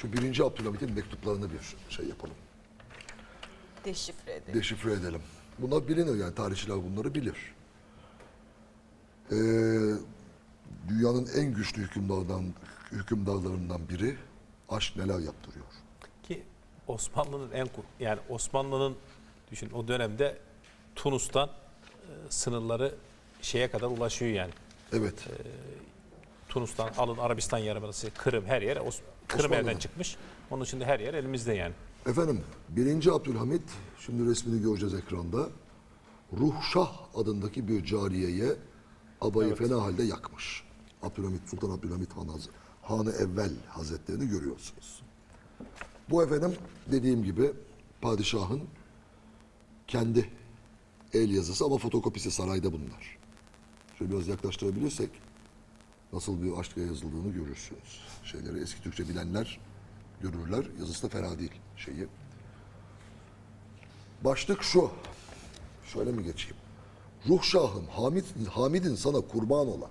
Şu birinci Abdülhamit'in mektuplarını bir şey yapalım. Deşifre edin. Deşifre edelim. Bunlar bilinir yani tarihçiler bunları bilir. Ee, dünyanın en güçlü hükümdarlarından, hükümdarlarından biri aşk neler yaptırıyor. Ki Osmanlı'nın en yani Osmanlı'nın düşün o dönemde Tunus'tan e, sınırları şeye kadar ulaşıyor yani. Evet. Tunus'tan alın Arabistan Yarımadası, Kırım her yer Os- Kırım Osmanlı. elden çıkmış. Onun için de her yer elimizde yani. Efendim, birinci Abdülhamit, şimdi resmini göreceğiz ekranda. Ruhşah adındaki bir cariyeye abayı fena halde yakmış. Abdülhamit, Sultan Abdülhamit Han Haz- Hanı Evvel Hazretlerini görüyorsunuz. Bu efendim dediğim gibi padişahın kendi el yazısı ama fotokopisi sarayda bunlar. Şöyle biraz yaklaştırabilirsek nasıl bir aşkla yazıldığını görürsünüz. Şeyleri eski Türkçe bilenler görürler. Yazısı da fena değil şeyi. Başlık şu. Şöyle mi geçeyim? Ruh şahım, Hamid, Hamid'in sana kurban ola.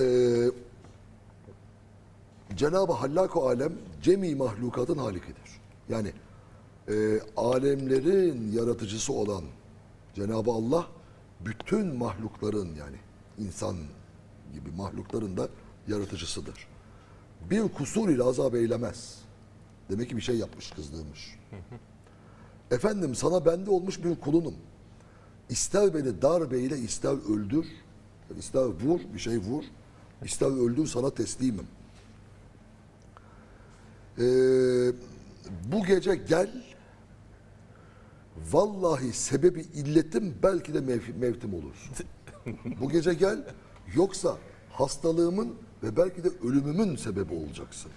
Ee, Cenab-ı Hallak-ı Alem cemi mahlukatın halikidir. Yani e, alemlerin yaratıcısı olan Cenab-ı Allah bütün mahlukların yani insan gibi mahlukların da yaratıcısıdır. Bir kusur ile azap eylemez. Demek ki bir şey yapmış, kızdırmış. Efendim sana bende olmuş bir kulunum. İster beni darbeyle ister öldür, ister vur, bir şey vur, ister öldür sana teslimim. Ee, bu gece gel, vallahi sebebi illetim belki de mev- mevtim olursun. bu gece gel, yoksa hastalığımın ve belki de ölümümün sebebi olacaksın.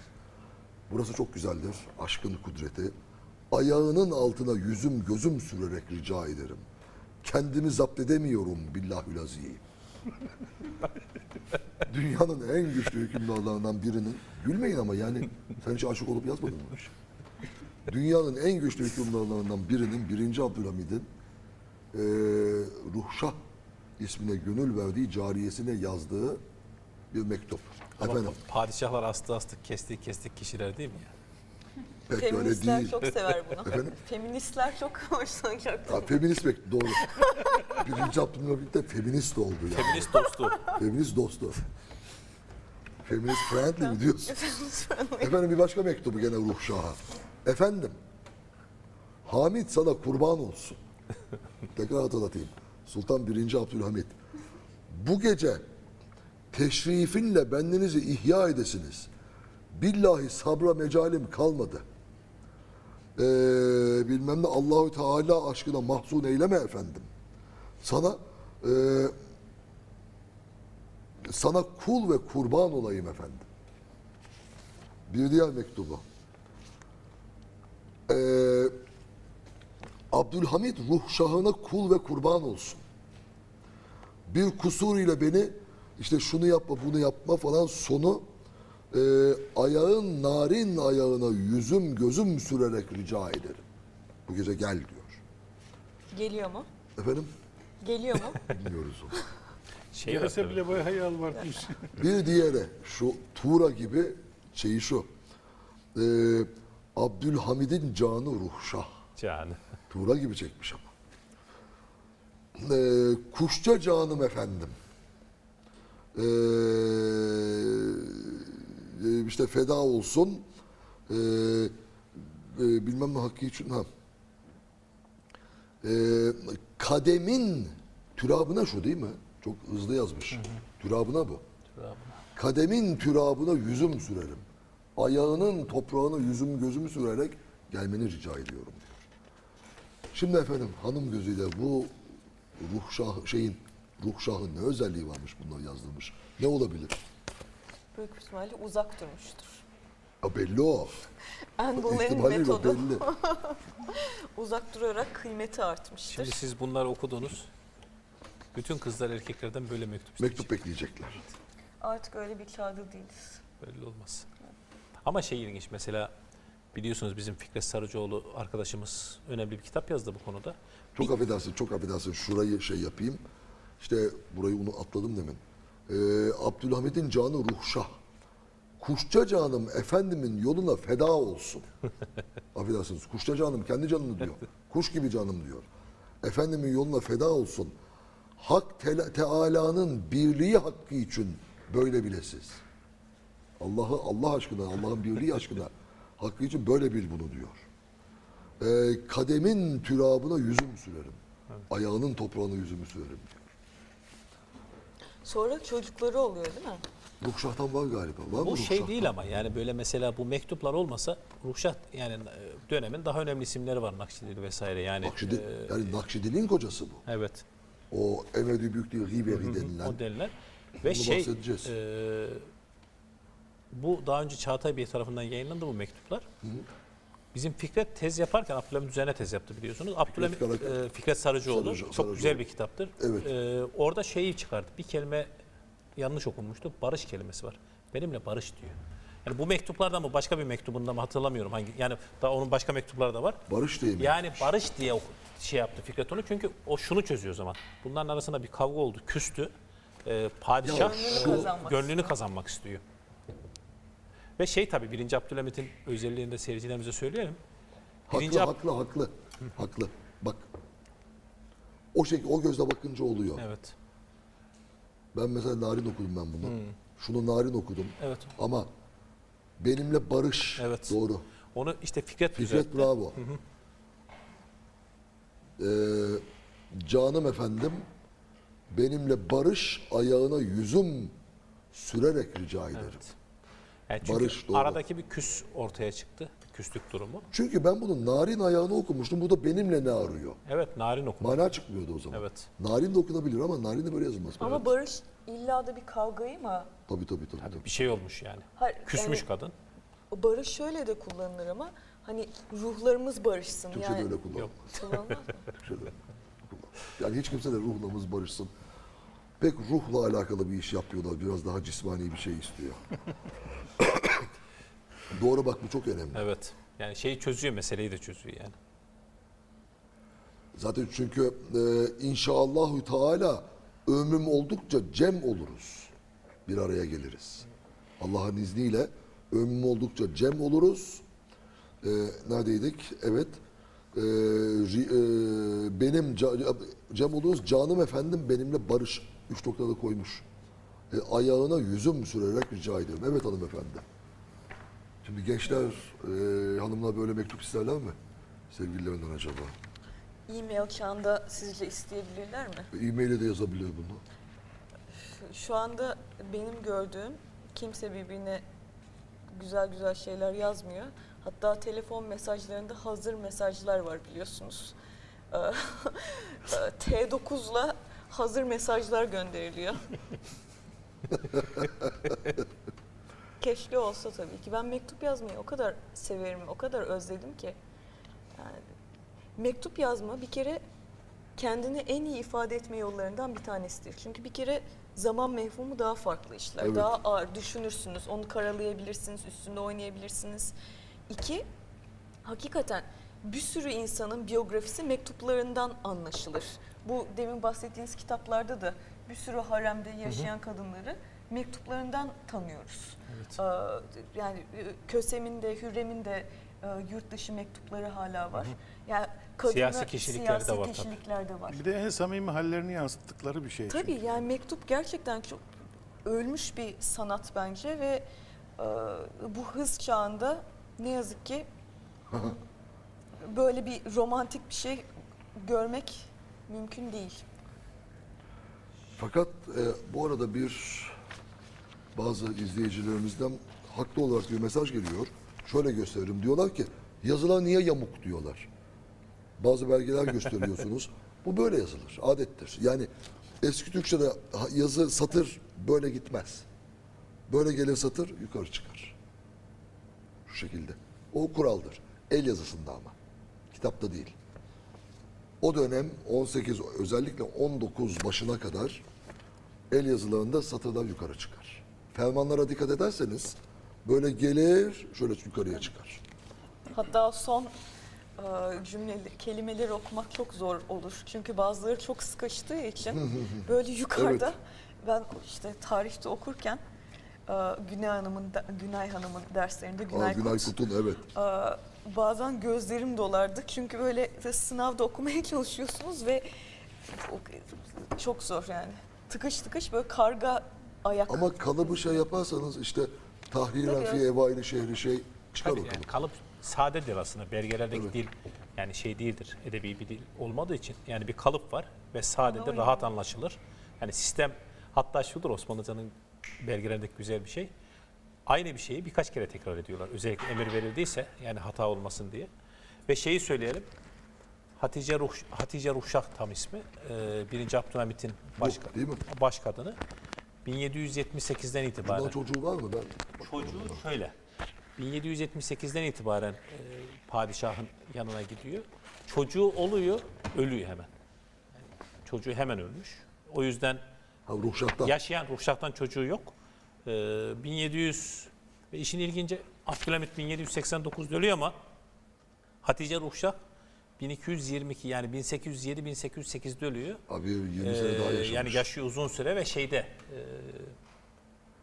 Burası çok güzeldir. Aşkın kudreti. Ayağının altına yüzüm gözüm sürerek rica ederim. Kendimi zapt edemiyorum billahül azim. Dünyanın en güçlü hükümdarlarından birinin, gülmeyin ama yani sen hiç aşık olup yazmadın mı? Dünyanın en güçlü hükümdarlarından birinin, birinci Abdülhamid'in eee Ruhşah ismine gönül verdiği cariyesine yazdığı bir mektup. Ama Efendim, padişahlar astı astı kestik kestik kişiler değil mi ya? pek öyle Feministler değil. çok sever bunu. Efendim? Feministler çok hoşlanacak. Ya feminist bek doğru. Birinci Abdülhamit de feminist oldu yani. Feminist dostu. Feminist dostu. Feminist friendly mi diyorsun? Efendim bir başka mektubu gene Ruhşah'a. Efendim, Hamid sana kurban olsun. Tekrar hatırlatayım. Sultan 1. Abdülhamit. Bu gece teşrifinle bendenizi ihya edesiniz. Billahi sabra mecalim kalmadı. Ee, bilmem ne Allahü Teala aşkına mahzun eyleme efendim. Sana e, sana kul ve kurban olayım efendim. Bir diğer mektubu. Ee, Abdülhamid ruh şahına kul ve kurban olsun. Bir kusur ile beni işte şunu yapma bunu yapma falan sonu e, ayağın narin ayağına yüzüm gözüm sürerek rica ederim. Bu gece gel diyor. Geliyor mu? Efendim Geliyor mu? bilmiyoruz onu. Şey Gelse bile bayağı yalvarmış. Bir diğeri şu Tuğra gibi şeyi şu. Ee, Abdülhamid'in canı ruhşah. yani. Tuğra gibi çekmiş ama. Ee, kuşça canım efendim. Ee, e, işte feda olsun. Ee, e, bilmem ne hakkı için ha. Ee, kademin türabına şu değil mi? Çok hızlı yazmış. Türabına bu. Kademin türabına yüzüm sürerim. Ayağının toprağına yüzüm gözümü sürerek gelmeni rica ediyorum diyor. Şimdi efendim hanım gözüyle bu ruh şah, şeyin ruh şahın ne özelliği varmış bunları yazdırmış. Ne olabilir? Büyük ihtimalle uzak durmuştur. Ya belli o. O metodu. belli. Uzak durarak kıymeti artmıştır. Şimdi siz bunları okudunuz. Bütün kızlar erkeklerden böyle mektup Mektup isteyecek. bekleyecekler. Artık öyle bir çağda değiliz. Belli olmaz. Ama şey ilginç mesela biliyorsunuz bizim Fikret Sarıcıoğlu arkadaşımız önemli bir kitap yazdı bu konuda. Çok affedersin, çok affedersin. Şurayı şey yapayım. İşte burayı onu atladım demin. Ee, Abdülhamid'in canı ruhşah. Kuşça canım efendimin yoluna feda olsun. Affedersiniz. Kuşça canım kendi canını diyor. Kuş gibi canım diyor. Efendimin yoluna feda olsun. Hak Te- Teala'nın birliği hakkı için böyle bilesiz. Allah'ı Allah aşkına, Allah'ın birliği aşkına hakkı için böyle bil bunu diyor. Ee, kademin türabına yüzüm sürerim. Ayağının toprağına yüzümü sürerim diyor. Sonra çocukları oluyor değil mi? Ruhşah'tan var galiba. Var mı Bu şey Ruhşah'tan? değil ama yani böyle mesela bu mektuplar olmasa Ruhşah yani e, dönemin daha önemli isimleri var Nakşidili vesaire yani. Nakşidi, e, yani Nakşidiliğin kocası bu. evet. O Emre Büyük değil, Riveri denilen. O denilen. Ve şey bahsedeceğiz. e, bu daha önce Çağatay Bey tarafından yayınlandı bu mektuplar. Bizim Fikret tez yaparken Abdülhamit üzerine tez yaptı biliyorsunuz. Abdülhamit Kara- e, Fikret Sarıcıoğlu Sarıcı- çok Sarıcıoğlu. güzel bir kitaptır. Evet. E, orada şeyi çıkardı. Bir kelime yanlış okunmuştu. Barış kelimesi var. Benimle barış diyor. Yani bu mektuplarda mı başka bir mektubunda mı hatırlamıyorum hangi yani daha onun başka mektupları da var. Barış değil mi? Yani barış diye şey yaptı Fikret onu çünkü o şunu çözüyor o zaman. Bunların arasında bir kavga oldu, küstü. Ee, padişah Ya Gönlünü şu- gönlünü kazanmak istiyor. Ve şey tabii 1. Abdülhamit'in özelliğini de seyircilerimize söyleyelim. Haklı, Birinci Ab- haklı, haklı. haklı. Bak. O şekilde, o gözle bakınca oluyor. Evet. Ben mesela narin okudum ben bunu. Hmm. Şunu narin okudum. Evet. Ama benimle barış. Evet. Doğru. Onu işte Fikret, Fikret düzeltti. bravo. Ee, canım efendim benimle barış ayağına yüzüm sürerek rica ederim. Evet. Yani çünkü Barış, doğru. aradaki bir küs ortaya çıktı. Küslük durumu. Çünkü ben bunun narin ayağını okumuştum. Bu da benimle ne arıyor? Evet, narin okuma. Mana çıkmıyordu o zaman. Evet. Narin de okunabilir ama narin de böyle yazılmaz. Ama barış illa da bir kavgayı mı? Tabii tabii tabii. tabii. Bir şey olmuş yani. Hayır, Küsmüş yani- kadın. Barış şöyle de kullanılır ama hani ruhlarımız barışsın. Türkçe'de yani, öyle kullanılmaz. Kullanılmaz mı? Türkçe'de öyle kullanılmaz. Yani hiç kimse de ruhlamız barışsın. Pek ruhla alakalı bir iş yapıyorlar. Biraz daha cismani bir şey istiyor. Doğru bak bu çok önemli. Evet. Yani şeyi çözüyor, meseleyi de çözüyor yani. Zaten çünkü e, inşallahü teala ömrüm oldukça cem oluruz. Bir araya geliriz. Allah'ın izniyle ömrüm oldukça cem oluruz. E, neredeydik? Evet. E, ri- e, benim cem oluruz. Canım efendim benimle barış. Üç noktada koymuş. E, ayağına yüzüm sürerek rica ediyorum. Evet hanımefendi. Şimdi gençler e, hanımlar böyle mektup isterler mi? Sevgililerinden acaba? E-mail çağında sizce isteyebilirler mi? E-mail'e de yazabiliyor bunu. Şu anda benim gördüğüm kimse birbirine güzel güzel şeyler yazmıyor. Hatta telefon mesajlarında hazır mesajlar var biliyorsunuz. Ee, T9'la hazır mesajlar gönderiliyor. Keşke olsa tabii ki. Ben mektup yazmayı o kadar severim, o kadar özledim ki. Yani mektup yazma bir kere kendini en iyi ifade etme yollarından bir tanesidir. Çünkü bir kere zaman mefhumu daha farklı işler. Evet. Daha ağır düşünürsünüz, onu karalayabilirsiniz, üstünde oynayabilirsiniz. İki, hakikaten bir sürü insanın biyografisi mektuplarından anlaşılır. Bu demin bahsettiğiniz kitaplarda da bir sürü haremde yaşayan kadınları mektuplarından tanıyoruz. Evet. Ee, yani e, Kösem'in de Hürrem'in de e, yurt dışı mektupları hala var. Yani kadına, Siyasi kişilikleri de siyasi var tabii. kişilikler de var. Bir de en samimi hallerini yansıttıkları bir şey. Tabii çünkü. yani mektup gerçekten çok ölmüş bir sanat bence ve e, bu hız çağında ne yazık ki böyle bir romantik bir şey görmek mümkün değil. Fakat e, bu arada bir bazı izleyicilerimizden haklı olarak bir mesaj geliyor. Şöyle gösteririm. Diyorlar ki yazılar niye yamuk diyorlar. Bazı belgeler gösteriyorsunuz. bu böyle yazılır. Adettir. Yani eski Türkçe'de yazı satır böyle gitmez. Böyle gelir satır yukarı çıkar. Şu şekilde. O kuraldır. El yazısında ama. Kitapta değil. O dönem 18 özellikle 19 başına kadar el yazılarında satırdan yukarı çıkar. Fermanlara dikkat ederseniz böyle gelir şöyle yukarıya çıkar. Hatta son e, cümleleri, kelimeleri okumak çok zor olur. Çünkü bazıları çok sıkıştığı için böyle yukarıda ben işte tarihte okurken Günay Hanım'ın Günay Hanım'ın derslerinde Aa, Günay, Günay Kut, Kut'un evet. e, bazen gözlerim dolardı. Çünkü böyle sınavda okumaya çalışıyorsunuz ve çok zor yani. Tıkış tıkış böyle karga ayak. Ama kalıbı şey yaparsanız işte tahriren fi evet. evaili şehri şey çıkar Tabii yani kalıp. sadedir aslında. Belgelerdeki dil yani şey değildir. Edebi bir dil olmadığı için yani bir kalıp var ve sadedir, rahat anlaşılır. Yani sistem hatta şudur Osmanlıcanın belgelerindeki güzel bir şey. Aynı bir şeyi birkaç kere tekrar ediyorlar. Özellikle emir verildiyse yani hata olmasın diye. Ve şeyi söyleyelim. Hatice Ruh Hatice Ruhşah tam ismi. Ee, birinci Abdülhamit'in başka, değil mi? baş kadını. 1778'den itibaren. Bundan çocuğu var mı? Ben Çocuğu şöyle. 1778'den itibaren e, padişahın yanına gidiyor. Çocuğu oluyor, ölüyor hemen. Yani çocuğu hemen ölmüş. O yüzden ha, Ruhşah'ta. yaşayan Ruhşah'tan çocuğu yok. E, 1700 ve işin ilginci Abdülhamit 1789'da ölüyor ama Hatice Ruhşah 1222 yani 1807-1808'de ölüyor. Abi 20 sene daha Ee, yaşamış. yani yaşıyor uzun süre ve şeyde e,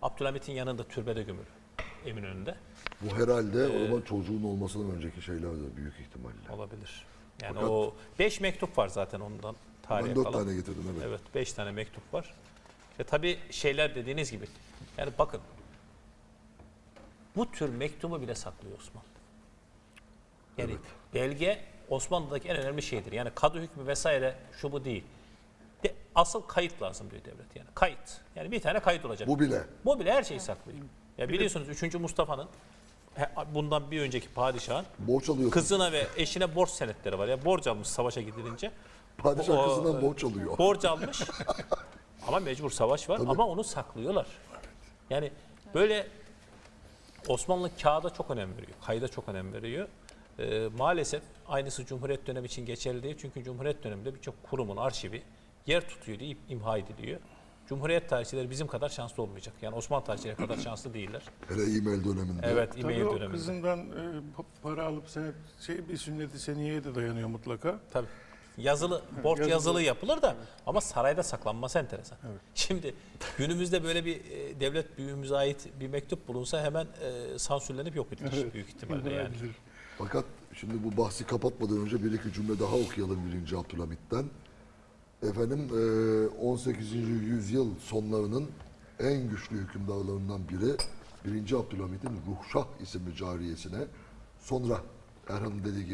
Abdülhamit'in yanında türbede gömülü Eminönü'nde Bu herhalde Ee, o zaman çocuğun olmasından önceki şeyler de büyük ihtimalle. olabilir. Yani Fakat- o beş mektup var zaten ondan tarihe Ben dört kalan. tane getirdim evet. Evet beş tane mektup var. Ve tabii şeyler dediğiniz gibi yani bakın bu tür mektubu bile saklıyor Osmanlı. Yani belge Osmanlı'daki en önemli şeydir. Yani kadı hükmü vesaire şu bu değil. De, asıl kayıt lazım diyor devlet yani. Kayıt. Yani bir tane kayıt olacak. Bu bile. Bu bile her şeyi saklıyor. Ya biliyorsunuz 3. Mustafa'nın bundan bir önceki padişahın Borç alıyor. kızına ve eşine borç senetleri var. Ya borç almış savaşa gidilince. Padişah O- kızından borç alıyor. Borç almış. ama mecbur savaş var ama onu saklıyorlar. Yani böyle Osmanlı kağıda çok önem veriyor. Kayda çok önem veriyor. Ee, maalesef aynısı Cumhuriyet dönemi için geçerli değil. Çünkü Cumhuriyet döneminde birçok kurumun arşivi yer tutuyor diye imha ediliyor. Cumhuriyet tarihçileri bizim kadar şanslı olmayacak. Yani Osmanlı tarihçileri kadar şanslı değiller. Hele e-mail döneminde. Evet, Tabii İmeyil o döneminde. kızından e, pa- para alıp senet, şey bir sünnet-i seniyeye de dayanıyor mutlaka. Tabii. Yazılı, borç yazılı. yazılı yapılır da ama sarayda saklanması enteresan. Şimdi günümüzde böyle bir e, devlet büyüğümüze ait bir mektup bulunsa hemen e, sansürlenip yok edilir Evet, büyük ihtimalle yani. edilir. Fakat şimdi bu bahsi kapatmadan önce bir iki cümle daha okuyalım 1. Abdülhamit'ten. Efendim eee, 18. yüzyıl sonlarının en güçlü hükümdarlarından biri 1. Abdülhamit'in Ruhşah isimli cariyesine sonra Erhan'ın dediği gibi